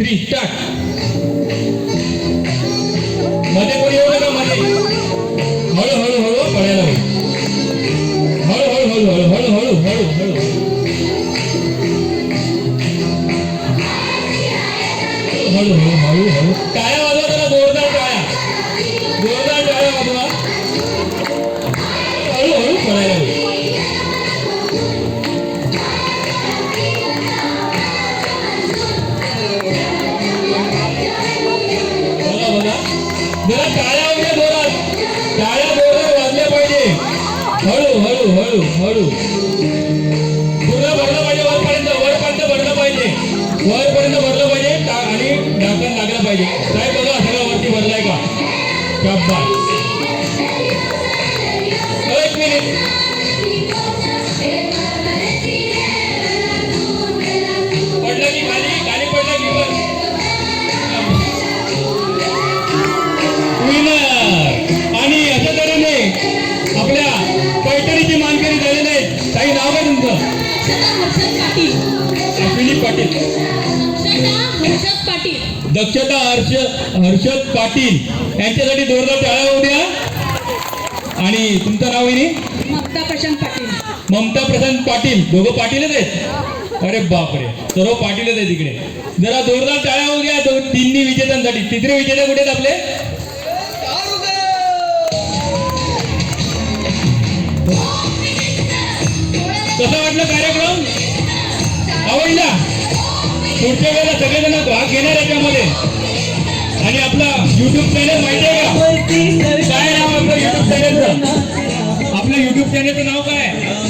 Three स्टार्टमध्ये कोणी येऊ नका मध्ये हळू हळू हळू पळायला होईल हळू हळू हळू हळू हळू हळू हळू हळू हळू हळू हळू हळू टाळ्या हळू हळू हळू पूर्ण भरलं पाहिजे वरपर्यंत वरपर्यंत भरलं पाहिजे. वरपर्यंत भरलं पाहिजे आणि ढाकण लागलं पाहिजे. साहेब बघा सगळं वरती भरलाय का? एक मिनिट. काही नाव आहे तुमचं? अश्विनी पाटील. हर्षद पाटील. दक्षता हर्ष हर्षद पाटील. यांच्यासाठी जोरदार टाळ्या होऊ द्या. आणि तुमचं नाव आहे ममता प्रशांत पाटील. ममता प्रशांत पाटील. दोघं पाटीलच आहेत? अरे बापरे. सर्व पाटीलच आहेत इकडे. जरा जोरदार टाळ्या होऊ द्या. दोन तिन्ही विजेत्यांसाठी. तिसरे विजेते कुठे आहेत आपले? कसा वाटलं कार्यक्रम आवडला. पुढच्या वेळेला सगळेजण भाग घेणार याच्यामध्ये. आणि आपला युट्यूब चॅनल माहिती आहे का? काय नाव आपलं युट्यूब चॅनलचं आपलं युट्यूब चॅनलचं नाव काय? आहे?